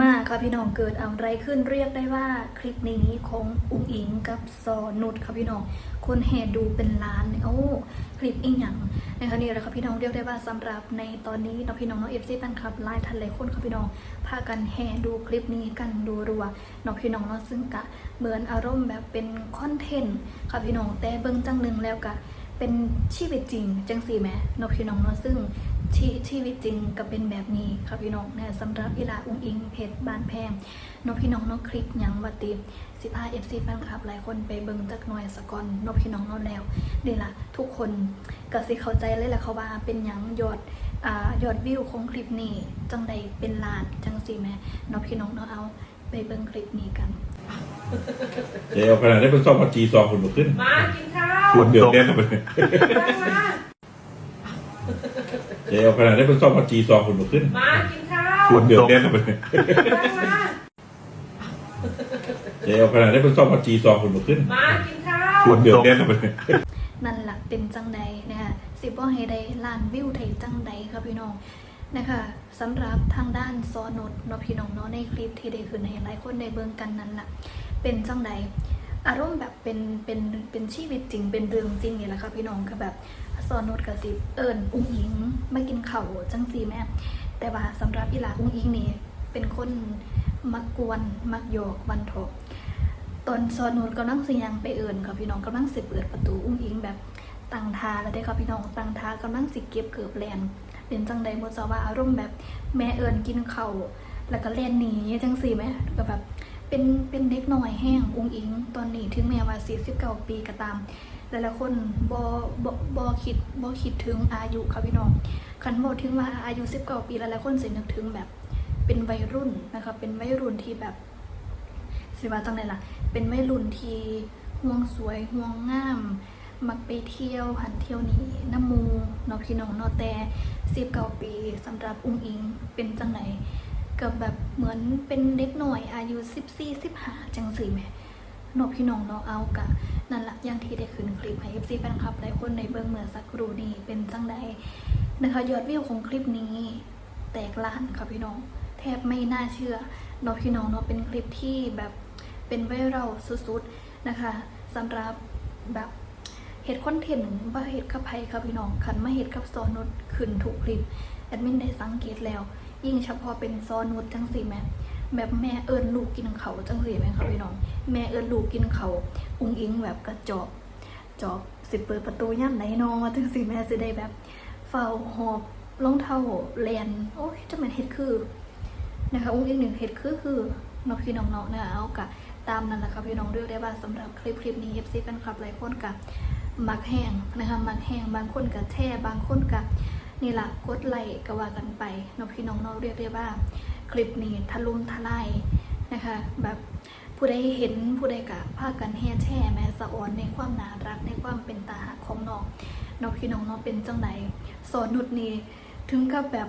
มาค่ะพี่น้องเกิดอะไรขึ้นเรียกได้ว่าคลิปนี้ของอุ๋งอิงกับซอนุชค่ะพี่น้อง คนแห่ดูเป็นล้านโอ้คลิปอีกอย่างนะคะนี่แหละค่ะพี่น้องเรียกได้ว่าสำหรับในตอนนี้เนาะพี่น้องเนาะเอฟซีแฟนคลับไลน์ทันหลยคนค่ะพี่น้องพากันแห่ดูคลิปนี้กันดูรัวๆเนาะพี่น้องเนาะซึ่งกะเหมือนอารมณ์แบบเป็นคอนเทนต์ค่ะพี่น้องแต่เบิ่งจังหนึ่งแล้วกะเป็นชีวิตจริงจังสี่แหม่เนาะพี่น้องเนาะซึ่ง ชีชีวิตจริงก็เป็นแบบนี้ค่ะพี่น้องนะสำหรับอีลาอุ้งอิงเพจบ้านแพงเนาะพี่น้องเนาะคลิปหยังวัติสิพาเอฟซีแฟนคลับหลายคนไปเบิ่งจักหน่อยสะก่อนเนาะพี่น้องเนาะแล้วนี่ล่ะทุกคนก็สิเข้าใจเลยแหละเขาว่าเป็นหยังยอดอ่ายอดวิวของคลิปนี้จังใดเป็นล้านจังสี่แหม่เนาะพี่น้องเนาะเอาไปเบิ่งคลิปนี้กันเดี๋ยวเอาขนาดได้เป็นซองพัจีซองคนมาขึ้นมากินข้าวชวนเดือดแน่นไปเลยมา เดี๋ยวเอาขนาดได้เป็นซองพัจีซองคนมาขึ้นมากินข้าวชวนเดือดแน่นไปเลยมาเดี๋ยวเอาขนาดได้เป็นซองพัจีซองคนมาขึ้นมากินข้าวชวนเดือดแน่นไปเลยนั่นหละเป็นจังใดนะคะสิบ่ให้ได้ล้านวิวได้จังใดครับพี่น้องนะคะสำหรับทางด้านซอนดเนาะพี่น้องเนาะในคลิปที่ได้ขึ้นให้หลายคนได้เบิ่งกันนั่นล่ะ เป็นจังใดอารมณ์แบบเป็นเป็นเป็นชีวิตจริงเป็นเรื่องจริงนี่แหละค่ะพี่น้องก็แบบ ซอนดกับสิเอิญอุ้งอิงไมากินข้าวจังสีแม่แต่ว่าสำหรับอีหลาอุ้งอิงนี่เป็นคนมักกวนมักโยกวันทกตอนซอนนูนกำลังสิยังไปเอิญค่ะพี่น้องกำลังสิเปิดประตูอุ้งอิงแบบตั้งทาแล้วได้อค่ะพี่น้องตั้งทากำลังสิเก็บเกือบแลนเป็นจังใดโมจะว่าอารมณ์แบบแม่เอิญกินเขาแล้วก็แลนหนีจังสี่ไหมก็แบบ เป็นเป็นเด็กน้อยแห้งอุ้งอิง ตอนนี้ถึงแม้ว่า49ปีก็ตามหลายๆคนบอบอบอคิดบอคิดถึงอายุค่ะพี่น้องคันบอกถึงว่าอายุ19ปีหลายๆคนสินึกถึงแบบ เป็นวัยรุ่นนะคะเป็นวัยรุ่นที่แบบสิว่าจังไดล่ะ เป็นวัยรุ่นที่ห่วงสวยห่วงงาม มักไปเที่ยวหันเที่ยวนี้น้ำมูนาะพี่น้องนาะแต่สิบเก้าปีสำหรับอุ้งอิงเป็นจังไหน กับแบบเหมือนเป็นเด็กหน่อยอายุสิบสี่สิบห้าจังสี่แม่เนาะพี่น้องเนาะเอากะนั่นละอย่างที่ได้ขึ้นคลิปให้เอฟซีแฟนคลับหลายคนในเบื้องเมื่อสักครู่นี้เป็นจังใดนะคะยอดวิวของคลิปนี้แตกล้านค่ะพี่น้อง แทบไม่น่าเชื่อเนาะพี่น้องเนาะเป็นคลิปที่แบบเป็นไวรัลสุดๆนะคะสำหรับแบบเห็ดคอนเทนต์ว่าเห็ดกับไพค่ะพี่น้องคันมาเห็ดกับซอนุดขึ้นทุกคลิปแอดมินได้สังเกตแล้ว ยิ่งเฉพาะเป็นซอนุดจังสิแม่แบบแม่เอิญลูกกินเขาจังสิแม่ค่ะพี่น้อง แม่เอิญลูกกินเขาอุ้งอิงแบบกระจอบจอบสิเปิดประตูย่ำไหนนอจังสิแม่สิได้แบบเฝ้าหอบรองเท้าแลนโอ้ยจะเป็นเฮ็ดคือนะคะอุ้งอีกหนึ่งเฮ็ดคือคือนองพี่น้องเนาะนะเอากะตามนั้นแหละค่ะพี่น้องเรียกได้ว่าสำหรับคลิปคลิปนี้ FC แฟนคลับหลายคนกะมักแห้งนะคะมักแห้งบางคนกะแช่บางคนกะ นี่ละกดไลค์ก็ว่ากันไปน้องพี่น้องเนาะเรียกได้ว่า คลิปนี้ทะลุทลายนะคะ แบบผู้ใดเห็นผู้ใดกะพากันแห่แช่แม้สะออนในความน่ารักในความเป็นตาหักของน้องนพี่น้องเนาะเป็นจังไหนสอนนุดนี้ถึงกับแบบ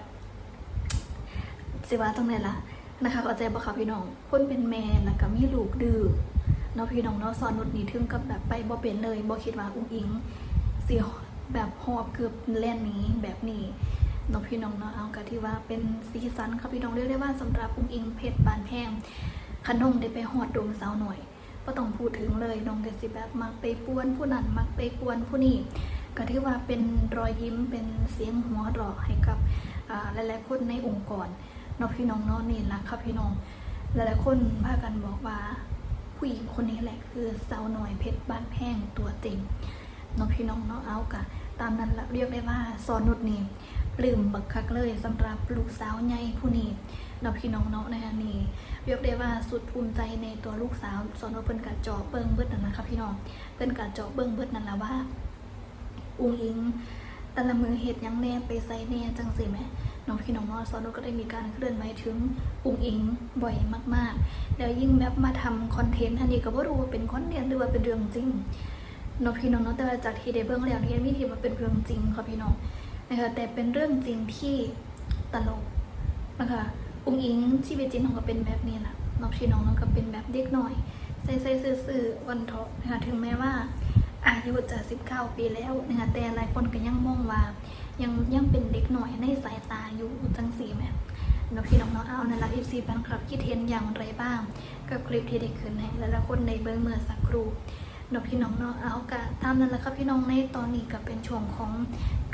สิว่าจังไดล่ะนะคะเข้าใจบ่คะพี่น้องคนเป็นแม่แล้วก็มีลูกดื้อเนาะพี่น้องเนาะสอนนุดนี่ถึงกับแบบไปบ่เป็นเลยบ่คิดว่าอุ้งอิงสิ แบบหอบเกือบแล่นนี้แบบนี้เนาะพี่น้องเนาะเอาก็ที่ว่าเป็นสีสันค่ะพี่น้องเรียกได้ว่าสำหรับอุ้งอิงเพชรบานแพงขนมได้ไปหอดดวงสาวหน่อยบ่ต้องพูดถึงเลยน้องก็สิแบบมักไปป่วนผู้นั้นมักไปกวนผู้นี้ก็ถือว่าเป็นรอยยิ้มเป็นเสียงหัวเราะให้กับหลายๆคนในองค์กรเนาะพี่น้องเนาะนี่ละค่ะพี่น้องหลายๆคนพากันบอกว่า ผู้หญิงคนนี้แหละคือสาวหน่อยเพชรบ้านแพงตัวจริงเนาะพี่น้องเนาะเอากะ ตามนั้นละเรียกได้ว่าสอนนุดนี่ปลื้มบักคักเลยสำหรับลูกสาวใหญ่ผู้นี้เนาะพี่น้องเนาะนะคะนี่เรียกได้ว่าสุดภูมิใจในตัวลูกสาวสอนนุดเพิ่นกะเจาะเบิ้งเบิดนั่นนะคะพี่น้องเพิ่นกะเจาะเบิ้งเบิดนั่นละว่า อุ้งอิงแต่ละมือเห็ดยังแน่ไปใส่แน่จังสิแหม่น้องพี่น้องนอซอนนุก็ได้มีการเคลื่อนไหวถึงอุงอิงบ่อยมากๆ แล้วยิ่งแบบมาทำคอนเทนต์อันนี้ก็บ่รู้ว่าเป็นคอนเทนต์หรือว่าเป็นเรื่องจริง นพี่น้องเนาะแต่ว่าจากที่ได้เบิ่งแล้วเนี่ยมีที่มาเป็นเรื่องจริงค่ะพี่น้องนะคะแต่เป็นเรื่องจริงที่ตลกนะคะอุ้งอิงชีวิตจริงของก็เป็นแบบนี้แหละนพี่น้องเนาะก็เป็นแบบเด็กหน่อยใส่ใส่ซื่อๆวันเถาะนะคะถึงแม้ว่าอายุจะ 19 ปีแล้วนะคะแต่หลายคนก็ยังมองว่า ยังยังเป็นเด็กหน่อยในสายตาอยู่จังสีแม่นพี่น้องเนาะเอานั่นละ FC แฟนคลับคิดเห็นอย่างไรบ้าง กับคลิปที่ได้ขึ้นให้และละคนในเบื้องเมื่อสักครู่ เนาะพี่น้องเนาะเอากะตามนั้นแหละครับพี่น้องในตอนนี้ก็เป็นช่วงของ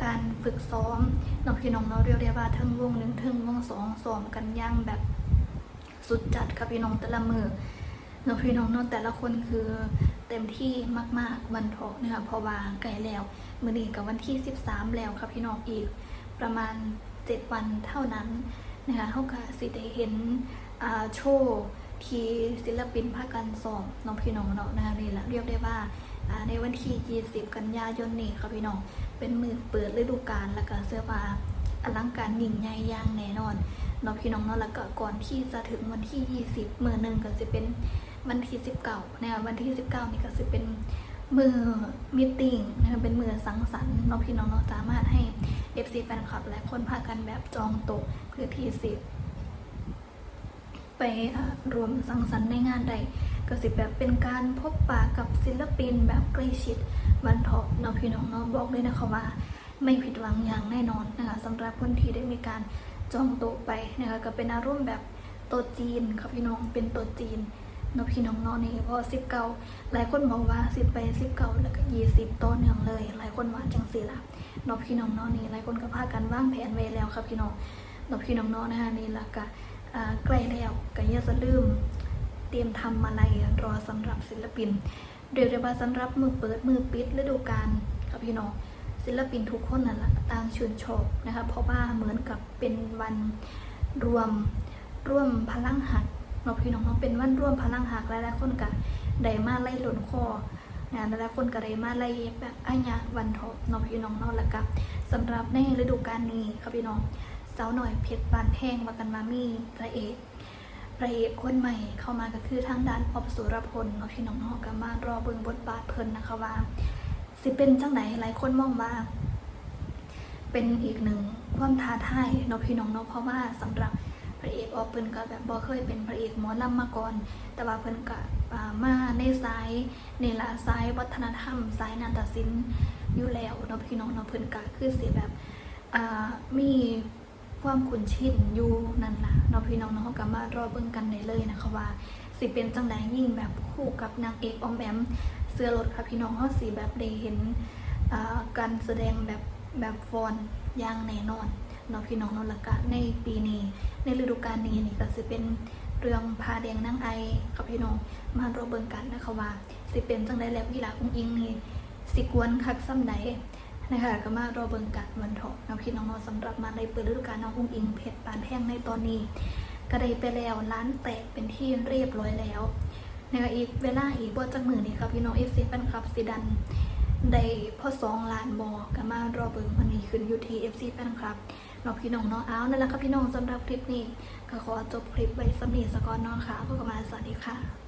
การฝึกซ้อมเนาะพี่น้องเนาะเรียกได้ว่าทั้งวงหนึ่งทั้งวงสองซ้อมกันย่างแบบสุดจัดครับพี่น้องแต่ละมือเนาะพี่น้องเนาะแต่ละคนคือเต็มที่มากๆวันเถาะนะคะพราะว่าใกล้แล้วมือนี้กับวันที่ 13 แล้วครับพี่น้องอีก ประมาณ 7 วันเท่านั้นนะคะเขาก็สิได้เห็นโชว์ ที่ศิลปินภาคการสอบน้องพี่น้องเนาะนะคะนี่แหละเรียกได้ว่าในวันที่ 20 กันยายนนี้ค่ะพี่น้องเป็นมือเปิดฤดูกาลแล้วก็เสื้อผ้าอลังการยิ่งใหญ่ย่างแน่นอนเนาะพี่น้องเนาะแล้วก็ก่อนที่จะถึงวันที่ 20 มือหนึ่งก็จะเป็นวันที่ 19นะคะวันที่ 19 นี่ก็จะเป็นมือมิทติ้งนะคะเป็นมือสังสรรค์เนาะพี่น้องเนาะสามารถให้ FC แฟนคลับและคนพากันแบบจองโต๊ะเพื่อที่สิ ไปอ่ารวมสังสรรค์ในงานใดก็สิแบบเป็นการพบปะกับศิลปินแบบใกล้ชิดวันเถาะเนาะพี่น้องเนาะบอกเลยนะคะว่า ไม่ผิดหวังอย่างแน่นอนนะคะสำหรับคนที่ได้มีการจองโต๊ะไปนะคะก็เป็นอารมณ์แบบโต๊ะจีนค่ะพี่น้องเป็นโต๊ะจีนเนาะพี่น้องเนาะนี่เพอสิบเก้าหลายคนบอกว่าสิบไปสิบเก้าแล้วก็ยี่สิบต๊ะเนืองเลย หลายคนว่าจังสีละเนาะพี่น้องเนาะนี่หลายคนก็พากันว่างแผนไว้แล้วครับพี่น้องเนาะพี่น้องเนาะนะคะนี่ละก็ใกล้แล้วก็ อย่าสะลืมเตรียมทำอะไรรอสำหรับศิลปินเรียกได้ว่าสำหรับมือเปิดมือปิดฤดูกาลครับพี่น้องศิลปินทุกคนนั่นแหละต่างชื่นชอบนะคะเพราะว่าเหมือนกับเป็นวันรวมร่วมพลังหักเนาะพี่น้องเนาะเป็นวันร่วมพลังหักหลายๆคนก็ได้มาไล่หล่นคอนะหลายๆคนก็ได้มาไล่แบบอัญญาวันทบเนาะพี่น้องเนาะแล้วก็สำหรับในฤดูกาลนี้ครับพี่น้องสาวหน่อยเพชรบานแพงวากันมามีพระเอก พระเอกคนใหม่เข้ามาก็คือทางด้านอภสุรพลเนาะพี่น้องเนาะก็มารอเบิ่งบทบาทเพิ่นนะคะว่า สิเป็นจังไหนหลายคนมองว่า เป็นอีกหนึ่งความท้าทายเนาะพี่น้องเนาะเพราะว่าสำหรับพระเอกออกเพิ่นก็แบบบ่เคยเป็นพระเอกหมอลำมาก่อน แต่ว่าเพิ่นก็มาในสายในละสายวัฒนธรรมสายนาฏศิลป์อยู่แล้วเนาะพี่น้องเนาะเพิ่นก็คือสิแบบอ่ามี ความคุ้นชินอยู่นั่นล่ะเนาะพี่น้องเนาะก็มารอเบิ่งกันได้เลยนะคะว่า สิเป็นจังไดยิ่งแบบคู่กับนางเอกออมแอมเสื้อรถค่ะพี่น้องเฮาสิแบบได้เห็นการแสดงแบบแบบฟอนอย่างแน่นอนเนาะพี่น้องเนาะแล้วก็ในปีนี้ ในฤดูกาลนี้นี่ก็สิเป็นเรื่องพาแดงนางไอกับพี่น้องมารอเบิ่งกันนะคะว่า สิเป็นจังไดแล้วพี่ลาอุ้งอิงนี่สิกวนคักซ้ำใดนะคะก็มารอเบิ่งกันวันเถาะเนาะพี่น้องเนาะสำหรับมาในเปิดฤดูกาลน้องอุ้งอิงเพชรปานแพงในตอนนี้ก็ได้ไปแล้วร้านแตกเป็นที่เรียบร้อยแล้วนะคะอีกเวลาอีกบ่จักมือนี่ครับพี่น้องเอฟซีแฟนคลับสิดันได้พ่อสองล้านบอก็มารอเบิ่งวันนี้ขึ้นยูที่ FC แฟนคลับเนาพี่น้องเนาะเอานั่นแหละครับพี่น้องสำหรับคลิปนี้ก็ขอจบคลิปไว้สำนีสกอนเนอนค่ะพบกันใหมาสวัสดีค่ะ